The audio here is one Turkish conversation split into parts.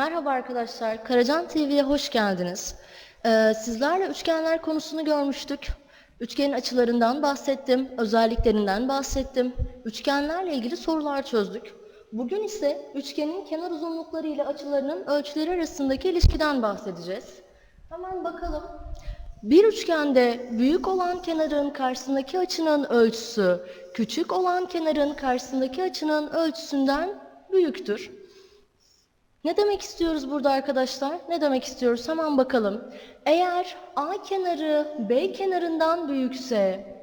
Merhaba arkadaşlar, Karacan TV'ye hoş geldiniz. Ee, sizlerle üçgenler konusunu görmüştük. Üçgenin açılarından bahsettim, özelliklerinden bahsettim. Üçgenlerle ilgili sorular çözdük. Bugün ise üçgenin kenar uzunlukları ile açılarının ölçüleri arasındaki ilişkiden bahsedeceğiz. Hemen bakalım. Bir üçgende büyük olan kenarın karşısındaki açının ölçüsü, küçük olan kenarın karşısındaki açının ölçüsünden büyüktür. Ne demek istiyoruz burada arkadaşlar? Ne demek istiyoruz? Hemen bakalım. Eğer A kenarı B kenarından büyükse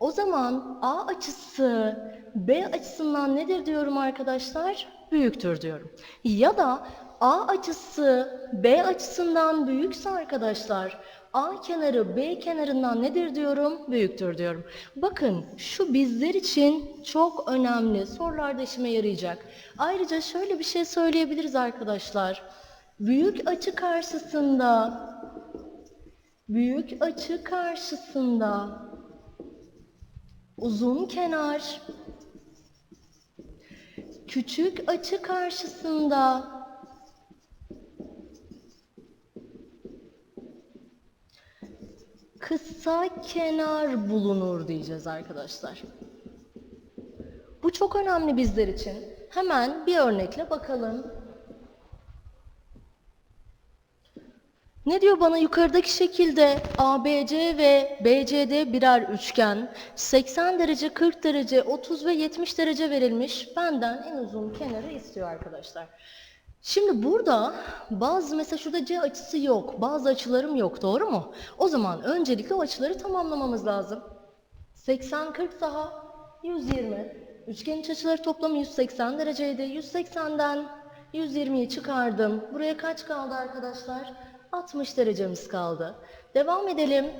o zaman A açısı B açısından nedir diyorum arkadaşlar? Büyüktür diyorum. Ya da A açısı B açısından büyükse arkadaşlar A kenarı B kenarından nedir diyorum? Büyüktür diyorum. Bakın şu bizler için çok önemli. Sorularda işime yarayacak. Ayrıca şöyle bir şey söyleyebiliriz arkadaşlar. Büyük açı karşısında büyük açı karşısında uzun kenar küçük açı karşısında kısa kenar bulunur diyeceğiz arkadaşlar. Bu çok önemli bizler için. Hemen bir örnekle bakalım. Ne diyor bana yukarıdaki şekilde ABC ve BCD birer üçgen 80 derece, 40 derece, 30 ve 70 derece verilmiş. Benden en uzun kenarı istiyor arkadaşlar. Şimdi burada bazı mesela şurada C açısı yok. Bazı açılarım yok doğru mu? O zaman öncelikle o açıları tamamlamamız lazım. 80 40 daha 120. Üçgen iç açıları toplamı 180 dereceydi. 180'den 120'yi çıkardım. Buraya kaç kaldı arkadaşlar? 60 derecemiz kaldı. Devam edelim.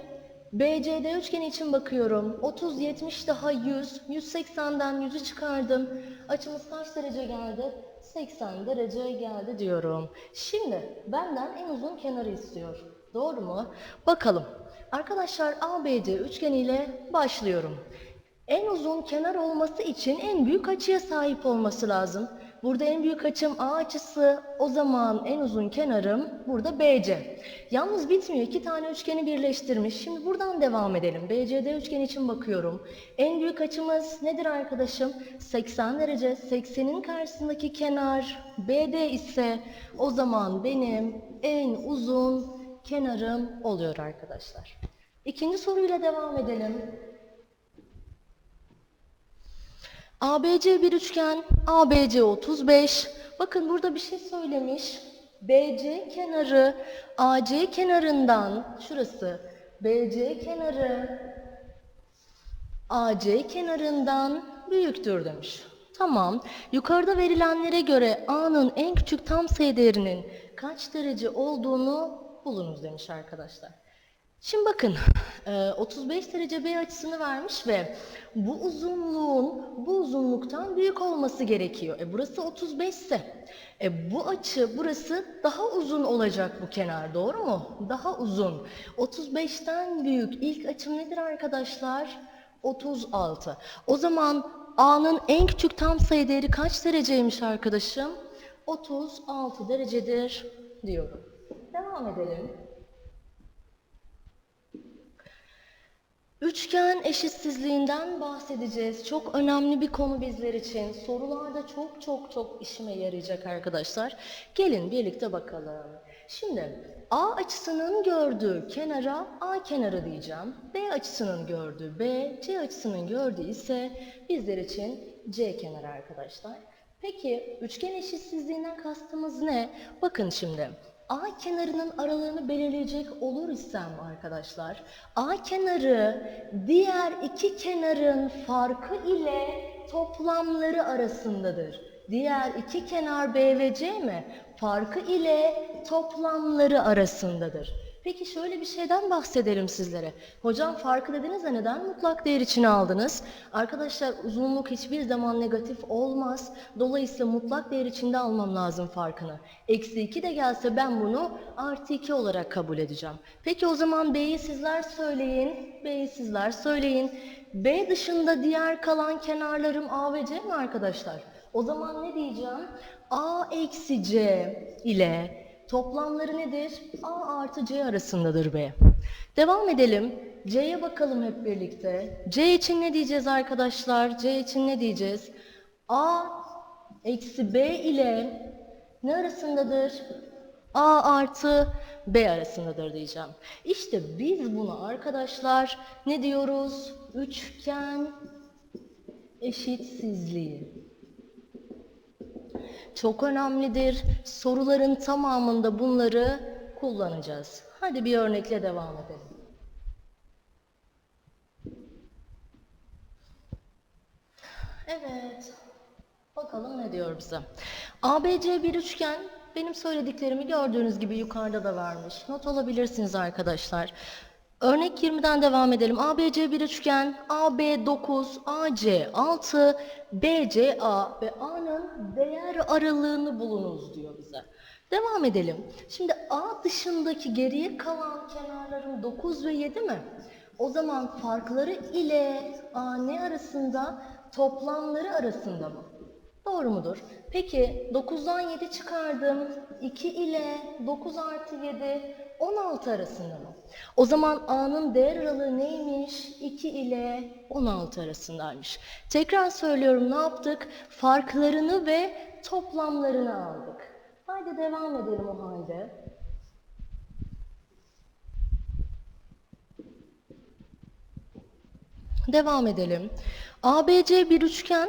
BCD üçgeni için bakıyorum. 30, 70 daha 100. 180'den 100'ü çıkardım. Açımız kaç derece geldi? 80 derece geldi diyorum. Şimdi benden en uzun kenarı istiyor. Doğru mu? Bakalım. Arkadaşlar ABC üçgeniyle başlıyorum. En uzun kenar olması için en büyük açıya sahip olması lazım. Burada en büyük açım A açısı, o zaman en uzun kenarım burada BC. Yalnız bitmiyor, iki tane üçgeni birleştirmiş. Şimdi buradan devam edelim. BCD üçgeni için bakıyorum. En büyük açımız nedir arkadaşım? 80 derece. 80'in karşısındaki kenar BD ise o zaman benim en uzun kenarım oluyor arkadaşlar. İkinci soruyla devam edelim. ABC bir üçgen, ABC 35. Bakın burada bir şey söylemiş. BC kenarı AC kenarından, şurası BC kenarı AC kenarından büyüktür demiş. Tamam. Yukarıda verilenlere göre A'nın en küçük tam sayı değerinin kaç derece olduğunu bulunuz demiş arkadaşlar. Şimdi bakın e, 35 derece B açısını vermiş ve bu uzunluğun bu uzunluktan büyük olması gerekiyor. E burası 35 ise e, bu açı burası daha uzun olacak bu kenar doğru mu? Daha uzun. 35'ten büyük ilk açım nedir arkadaşlar? 36. O zaman A'nın en küçük tam sayı değeri kaç dereceymiş arkadaşım? 36 derecedir diyorum. Devam edelim. Üçgen eşitsizliğinden bahsedeceğiz. Çok önemli bir konu bizler için. Sorularda çok çok çok işime yarayacak arkadaşlar. Gelin birlikte bakalım. Şimdi A açısının gördüğü kenara A kenarı diyeceğim. B açısının gördüğü B, C açısının gördüğü ise bizler için C kenarı arkadaşlar. Peki üçgen eşitsizliğinden kastımız ne? Bakın şimdi. A kenarının aralığını belirleyecek olur isem arkadaşlar, A kenarı diğer iki kenarın farkı ile toplamları arasındadır. Diğer iki kenar B ve C mi? Farkı ile toplamları arasındadır. Peki şöyle bir şeyden bahsedelim sizlere. Hocam farkı dediniz de neden mutlak değer içine aldınız? Arkadaşlar uzunluk hiçbir zaman negatif olmaz. Dolayısıyla mutlak değer içinde almam lazım farkını. Eksi 2 de gelse ben bunu artı 2 olarak kabul edeceğim. Peki o zaman B'yi sizler söyleyin. B'yi sizler söyleyin. B dışında diğer kalan kenarlarım A ve C mi arkadaşlar? O zaman ne diyeceğim? A eksi C ile toplamları nedir? A artı C arasındadır B. Devam edelim. C'ye bakalım hep birlikte. C için ne diyeceğiz arkadaşlar? C için ne diyeceğiz? A eksi B ile ne arasındadır? A artı B arasındadır diyeceğim. İşte biz bunu arkadaşlar ne diyoruz? Üçgen eşitsizliği. Çok önemlidir. Soruların tamamında bunları kullanacağız. Hadi bir örnekle devam edelim. Evet. Bakalım ne diyor bize. ABC bir üçgen. Benim söylediklerimi gördüğünüz gibi yukarıda da vermiş. Not alabilirsiniz arkadaşlar. Örnek 20'den devam edelim. ABC bir üçgen. AB 9, AC 6, BC A ve A'nın değer aralığını bulunuz diyor bize. Devam edelim. Şimdi A dışındaki geriye kalan kenarların 9 ve 7 mi? O zaman farkları ile A ne arasında? Toplamları arasında mı? Doğru mudur? Peki 9'dan 7 çıkardım. 2 ile 9 artı 7 16 arasında mı? O zaman A'nın değer aralığı neymiş? 2 ile 16 arasındaymış. Tekrar söylüyorum ne yaptık? Farklarını ve toplamlarını aldık. Haydi devam edelim o halde. Devam edelim. ABC bir üçgen.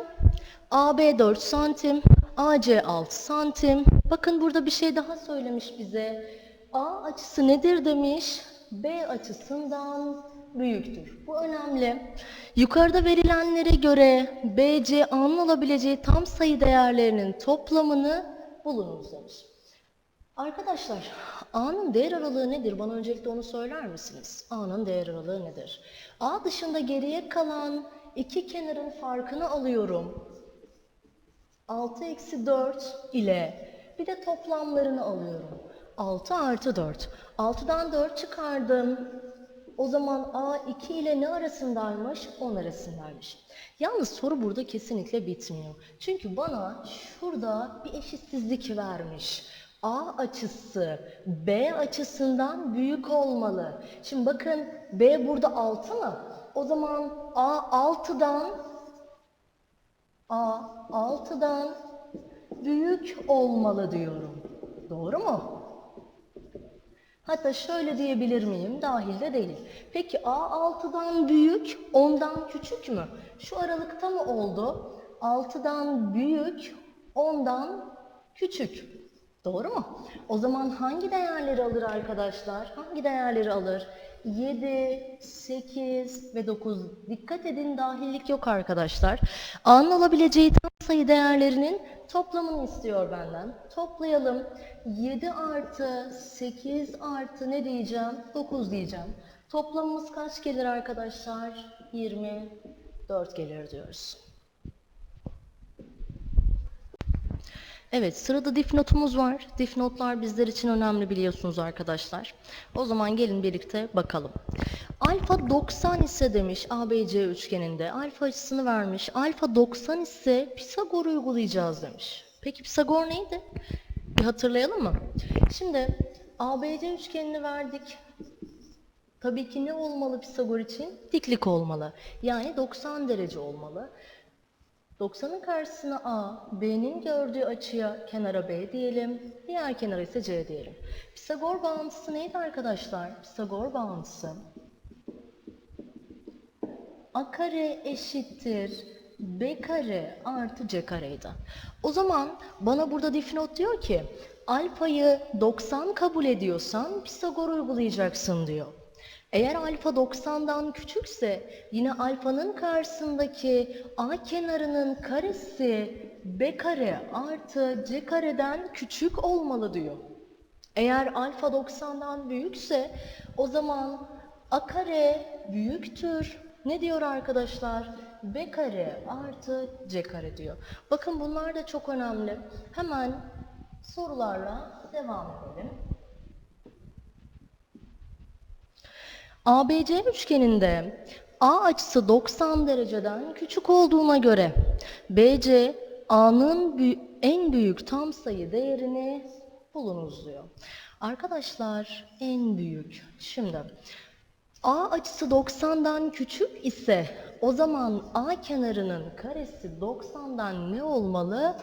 AB 4 santim, AC 6 santim. Bakın burada bir şey daha söylemiş bize. A açısı nedir demiş? B açısından büyüktür. Bu önemli. Yukarıda verilenlere göre BC A'nın alabileceği tam sayı değerlerinin toplamını bulunuz demiş. Arkadaşlar, A'nın değer aralığı nedir? Bana öncelikle onu söyler misiniz? A'nın değer aralığı nedir? A dışında geriye kalan iki kenarın farkını alıyorum. 6 eksi 4 ile bir de toplamlarını alıyorum. 6 artı 4. 6'dan 4 çıkardım. O zaman A 2 ile ne arasındaymış? 10 arasındaymış. Yalnız soru burada kesinlikle bitmiyor. Çünkü bana şurada bir eşitsizlik vermiş. A açısı B açısından büyük olmalı. Şimdi bakın B burada 6 mı? O zaman A 6'dan A 6'dan büyük olmalı diyorum. Doğru mu? Hatta şöyle diyebilir miyim? Dahilde değil. Peki A 6'dan büyük, 10'dan küçük mü? Şu aralıkta mı oldu? 6'dan büyük, 10'dan küçük. Doğru mu? O zaman hangi değerleri alır arkadaşlar? Hangi değerleri alır? 7, 8 ve 9. Dikkat edin dahillik yok arkadaşlar. A'nın alabileceği tam sayı değerlerinin toplamını istiyor benden. Toplayalım. 7 artı 8 artı ne diyeceğim? 9 diyeceğim. Toplamımız kaç gelir arkadaşlar? 24 gelir diyoruz. Evet, sırada dipnotumuz var. Dipnotlar bizler için önemli biliyorsunuz arkadaşlar. O zaman gelin birlikte bakalım. Alfa 90 ise demiş ABC üçgeninde. Alfa açısını vermiş. Alfa 90 ise Pisagor uygulayacağız demiş. Peki Pisagor neydi? Bir hatırlayalım mı? Şimdi ABC üçgenini verdik. Tabii ki ne olmalı Pisagor için? Diklik olmalı. Yani 90 derece olmalı. 90'ın karşısına A, B'nin gördüğü açıya kenara B diyelim, diğer kenara ise C diyelim. Pisagor bağıntısı neydi arkadaşlar? Pisagor bağıntısı A kare eşittir B kare artı C kareydi. O zaman bana burada dipnot diyor ki alfayı 90 kabul ediyorsan Pisagor uygulayacaksın diyor. Eğer alfa 90'dan küçükse yine alfanın karşısındaki a kenarının karesi b kare artı c kareden küçük olmalı diyor. Eğer alfa 90'dan büyükse o zaman a kare büyüktür. Ne diyor arkadaşlar? b kare artı c kare diyor. Bakın bunlar da çok önemli. Hemen sorularla devam edelim. ABC üçgeninde A açısı 90 dereceden küçük olduğuna göre BC A'nın en büyük tam sayı değerini bulunuz diyor. Arkadaşlar en büyük. Şimdi A açısı 90'dan küçük ise o zaman A kenarının karesi 90'dan ne olmalı?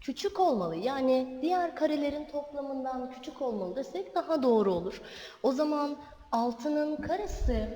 Küçük olmalı. Yani diğer karelerin toplamından küçük olmalı desek daha doğru olur. O zaman 6'nın karesi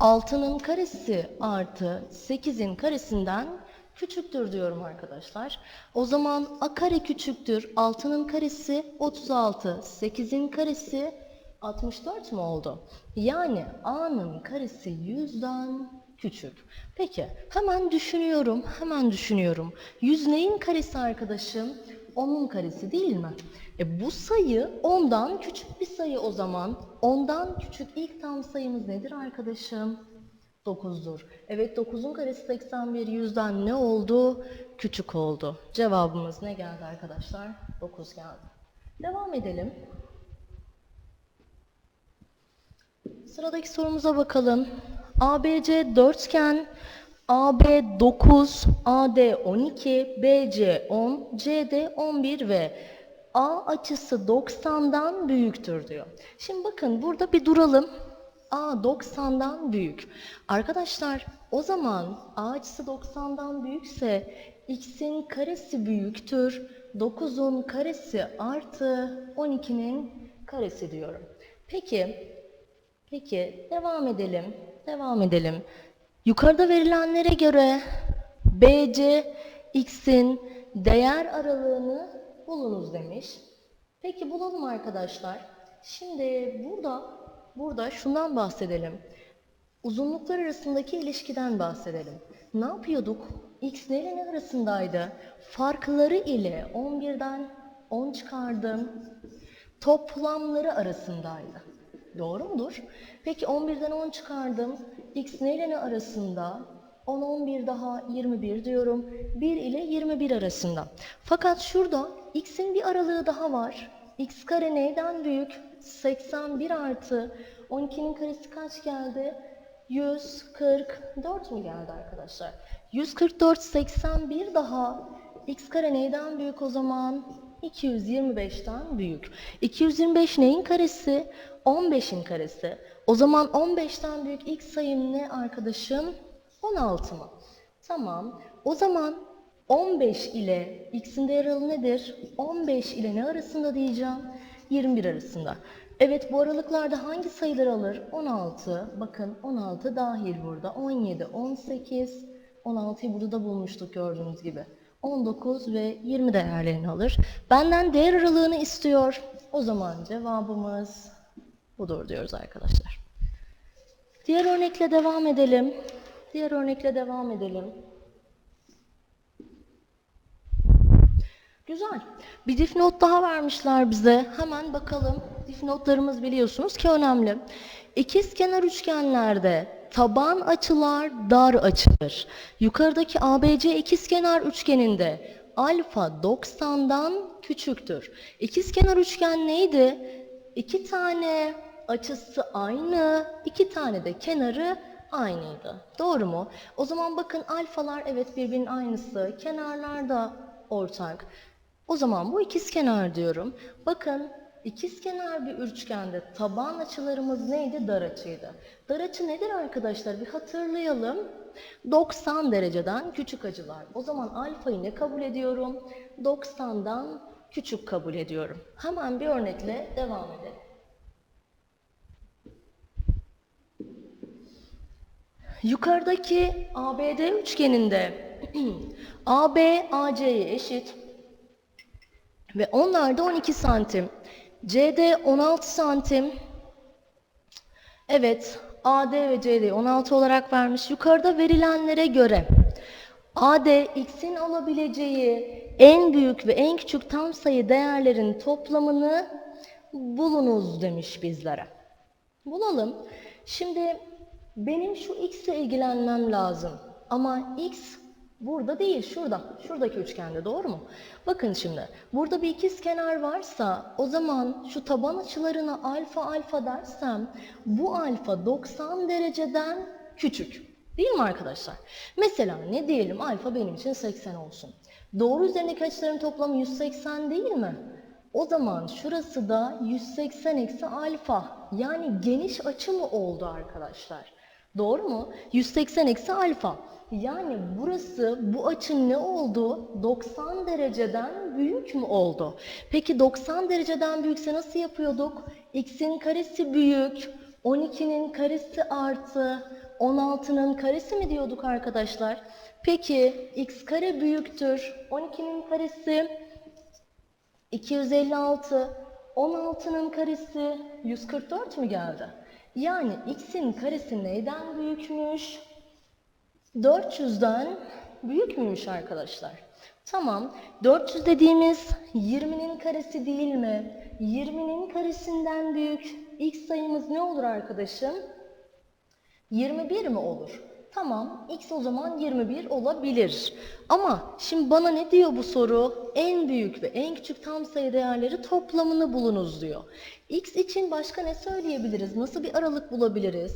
6'nın karesi artı 8'in karesinden küçüktür diyorum arkadaşlar. O zaman a kare küçüktür. 6'nın karesi 36. 8'in karesi 64 mu oldu? Yani a'nın karesi 100'den küçük. Peki hemen düşünüyorum. Hemen düşünüyorum. 100 neyin karesi arkadaşım? 10'un karesi değil mi? E bu sayı 10'dan küçük bir sayı o zaman. 10'dan küçük ilk tam sayımız nedir arkadaşım? 9'dur. Evet 9'un karesi 81 100'den ne oldu? Küçük oldu. Cevabımız ne geldi arkadaşlar? 9 geldi. Devam edelim. Sıradaki sorumuza bakalım. ABC dörtgen, AB 9, AD 12, BC 10, CD 11 ve A açısı 90'dan büyüktür diyor. Şimdi bakın burada bir duralım. A 90'dan büyük. Arkadaşlar o zaman A açısı 90'dan büyükse x'in karesi büyüktür. 9'un karesi artı 12'nin karesi diyorum. Peki Peki devam edelim. Devam edelim. Yukarıda verilenlere göre BC x'in değer aralığını bulunuz demiş. Peki bulalım arkadaşlar. Şimdi burada burada şundan bahsedelim. Uzunluklar arasındaki ilişkiden bahsedelim. Ne yapıyorduk? X ile ne arasındaydı? Farkları ile 11'den 10 çıkardım. Toplamları arasındaydı. Doğru mudur? Peki 11'den 10 çıkardım. X ne ile ne arasında? 10, 11 daha 21 diyorum. 1 ile 21 arasında. Fakat şurada x'in bir aralığı daha var. x kare neyden büyük? 81 artı 12'nin karesi kaç geldi? 144 mu geldi arkadaşlar? 144, 81 daha. x kare neyden büyük o zaman? 225'ten büyük. 225 neyin karesi? 15'in karesi. O zaman 15'ten büyük ilk sayım ne arkadaşım? 16 mı? Tamam. O zaman 15 ile x'in değer aralığı nedir? 15 ile ne arasında diyeceğim? 21 arasında. Evet bu aralıklarda hangi sayılar alır? 16. Bakın 16 dahil burada. 17, 18, 16'yı burada da bulmuştuk gördüğünüz gibi. 19 ve 20 değerlerini alır. Benden değer aralığını istiyor. O zaman cevabımız budur diyoruz arkadaşlar. Diğer örnekle devam edelim. Diğer örnekle devam edelim. Güzel. Bir dipnot daha vermişler bize. Hemen bakalım. Dipnotlarımız biliyorsunuz ki önemli. İkizkenar üçgenlerde taban açılar dar açıdır. Yukarıdaki ABC ikizkenar üçgeninde alfa 90'dan küçüktür. İkizkenar üçgen neydi? İki tane açısı aynı, iki tane de kenarı aynıydı. Doğru mu? O zaman bakın alfalar evet birbirinin aynısı, kenarlar da ortak. O zaman bu ikizkenar diyorum. Bakın ikizkenar bir üçgende taban açılarımız neydi? Dar açıydı. Dar açı nedir arkadaşlar? Bir hatırlayalım. 90 dereceden küçük açılar. O zaman alfayı ne kabul ediyorum? 90'dan küçük kabul ediyorum. Hemen bir örnekle devam edelim. Yukarıdaki ABD üçgeninde AB AC'ye eşit ve onlar da 12 santim. CD 16 santim. Evet, AD ve CD 16 olarak vermiş. Yukarıda verilenlere göre AD x'in alabileceği en büyük ve en küçük tam sayı değerlerin toplamını bulunuz demiş bizlere. Bulalım. Şimdi benim şu x ile ilgilenmem lazım. Ama x burada değil, şurada. Şuradaki üçgende doğru mu? Bakın şimdi. Burada bir ikiz kenar varsa o zaman şu taban açılarına alfa alfa dersem bu alfa 90 dereceden küçük. Değil mi arkadaşlar? Mesela ne diyelim alfa benim için 80 olsun. Doğru üzerindeki açıların toplamı 180 değil mi? O zaman şurası da 180 eksi alfa. Yani geniş açı mı oldu arkadaşlar? Doğru mu? 180 eksi alfa. Yani burası bu açı ne oldu? 90 dereceden büyük mü oldu? Peki 90 dereceden büyükse nasıl yapıyorduk? X'in karesi büyük, 12'nin karesi artı 16'nın karesi mi diyorduk arkadaşlar? Peki x kare büyüktür. 12'nin karesi 256, 16'nın karesi 144 mü geldi? Yani x'in karesi neyden büyükmüş? 400'den büyük müymüş arkadaşlar? Tamam. 400 dediğimiz 20'nin karesi değil mi? 20'nin karesinden büyük x sayımız ne olur arkadaşım? 21 mi olur? Tamam, x o zaman 21 olabilir. Ama şimdi bana ne diyor bu soru? En büyük ve en küçük tam sayı değerleri toplamını bulunuz diyor. x için başka ne söyleyebiliriz? Nasıl bir aralık bulabiliriz?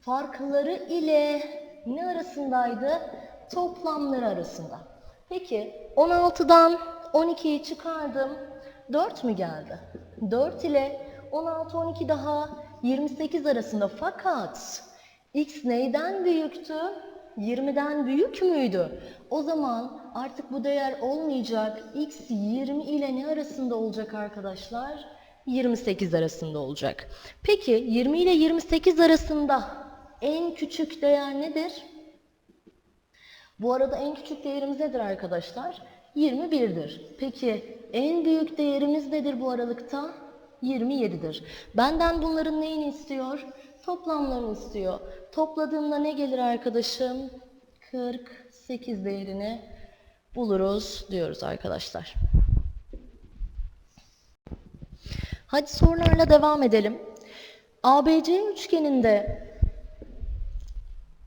Farkları ile ne arasındaydı? Toplamları arasında. Peki 16'dan 12'yi çıkardım. 4 mü geldi? 4 ile 16 12 daha 28 arasında fakat x neyden büyüktü? 20'den büyük müydü? O zaman artık bu değer olmayacak. x 20 ile ne arasında olacak arkadaşlar? 28 arasında olacak. Peki 20 ile 28 arasında en küçük değer nedir? Bu arada en küçük değerimiz nedir arkadaşlar? 21'dir. Peki en büyük değerimiz nedir bu aralıkta? 27'dir. Benden bunların neyini istiyor? Toplamlarını istiyor. Topladığımda ne gelir arkadaşım? 48 değerini buluruz diyoruz arkadaşlar. Hadi sorularla devam edelim. ABC üçgeninde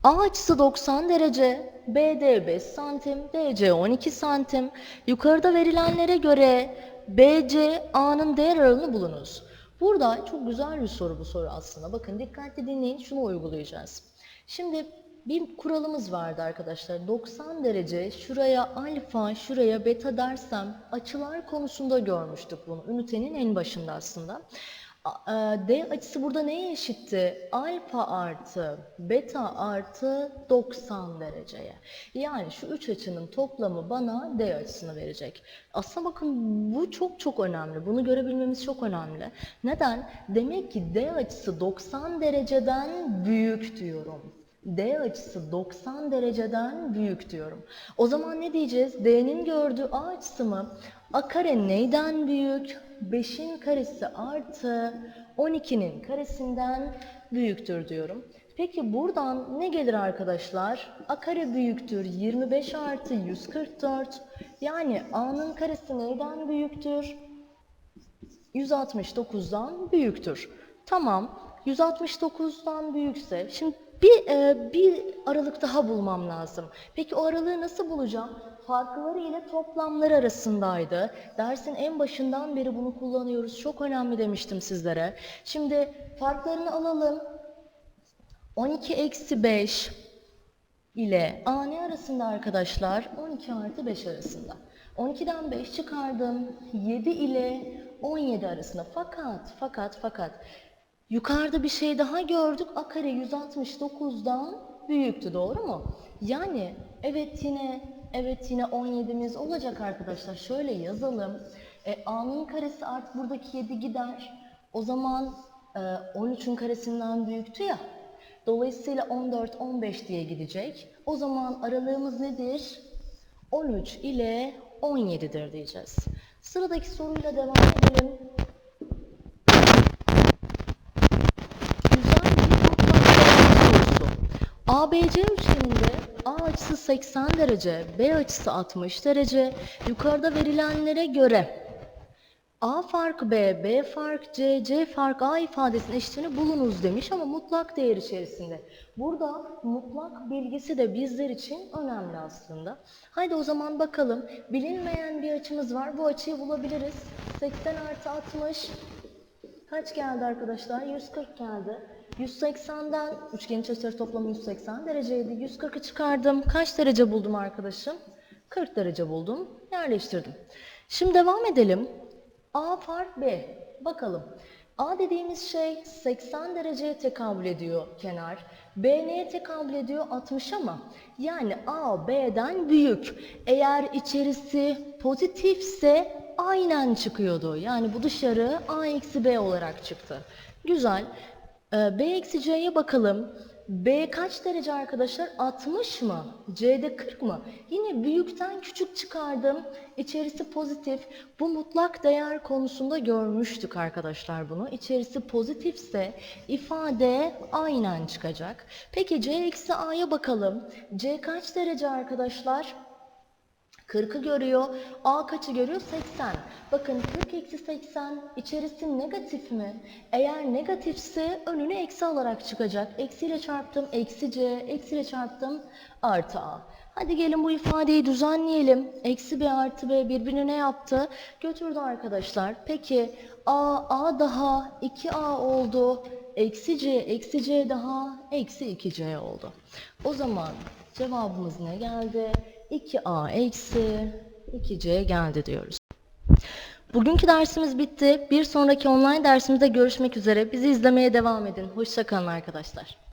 A açısı 90 derece, BD 5 santim, DC 12 santim. Yukarıda verilenlere göre BC A'nın değer aralığını bulunuz. Burada çok güzel bir soru bu soru aslında. Bakın dikkatli dinleyin şunu uygulayacağız. Şimdi bir kuralımız vardı arkadaşlar. 90 derece şuraya alfa, şuraya beta dersem açılar konusunda görmüştük bunu. Ünitenin en başında aslında. E, D açısı burada neye eşitti? Alfa artı beta artı 90 dereceye. Yani şu üç açının toplamı bana D açısını verecek. Aslında bakın bu çok çok önemli. Bunu görebilmemiz çok önemli. Neden? Demek ki D açısı 90 dereceden büyük diyorum. D açısı 90 dereceden büyük diyorum. O zaman ne diyeceğiz? D'nin gördüğü A açısı mı? A kare neyden büyük? 5'in karesi artı 12'nin karesinden büyüktür diyorum. Peki buradan ne gelir arkadaşlar? A kare büyüktür 25 artı 144. Yani A'nın karesi neyden büyüktür? 169'dan büyüktür. Tamam. 169'dan büyükse şimdi bir e, bir aralık daha bulmam lazım. Peki o aralığı nasıl bulacağım? Farkları ile toplamları arasındaydı. Dersin en başından beri bunu kullanıyoruz. Çok önemli demiştim sizlere. Şimdi farklarını alalım. 12 eksi 5 ile A ne arasında arkadaşlar? 12 artı 5 arasında. 12'den 5 çıkardım. 7 ile 17 arasında. Fakat, fakat, fakat yukarıda bir şey daha gördük. A kare 169'dan büyüktü doğru mu? Yani evet yine evet yine 17'miz olacak arkadaşlar. Şöyle yazalım. E, A'nın karesi artık buradaki 7 gider. O zaman e, 13'ün karesinden büyüktü ya. Dolayısıyla 14, 15 diye gidecek. O zaman aralığımız nedir? 13 ile 17'dir diyeceğiz. Sıradaki soruyla devam edelim. Güzel bir toplam sorusu. ABC üçgeninde A açısı 80 derece, B açısı 60 derece. Yukarıda verilenlere göre A fark B, B fark C, C fark A ifadesinin eşitini bulunuz demiş ama mutlak değer içerisinde. Burada mutlak bilgisi de bizler için önemli aslında. Haydi o zaman bakalım. Bilinmeyen bir açımız var. Bu açıyı bulabiliriz. 80 artı 60 kaç geldi arkadaşlar? 140 geldi. 180'den üçgenin açıları toplamı 180 dereceydi. 140'ı çıkardım. Kaç derece buldum arkadaşım? 40 derece buldum. Yerleştirdim. Şimdi devam edelim. A fark B. Bakalım. A dediğimiz şey 80 dereceye tekabül ediyor kenar. B neye tekabül ediyor? 60 ama. Yani A B'den büyük. Eğer içerisi pozitifse aynen çıkıyordu. Yani bu dışarı A eksi B olarak çıktı. Güzel. Ee, B eksi C'ye bakalım. B kaç derece arkadaşlar? 60 mı? C'de 40 mı? Yine büyükten küçük çıkardım. İçerisi pozitif. Bu mutlak değer konusunda görmüştük arkadaşlar bunu. İçerisi pozitifse ifade aynen çıkacak. Peki C eksi A'ya bakalım. C kaç derece arkadaşlar? 40'ı görüyor. A kaçı görüyor? 80. Bakın 40 eksi 80 içerisi negatif mi? Eğer negatifse önüne eksi alarak çıkacak. Eksiyle çarptım eksi C, eksiyle çarptım artı A. Hadi gelin bu ifadeyi düzenleyelim. Eksi B artı B birbirini ne yaptı? Götürdü arkadaşlar. Peki A, A daha 2A oldu. Eksi C, eksi C daha eksi 2C oldu. O zaman cevabımız ne geldi? 2a eksi 2c geldi diyoruz. Bugünkü dersimiz bitti. Bir sonraki online dersimizde görüşmek üzere. Bizi izlemeye devam edin. Hoşçakalın arkadaşlar.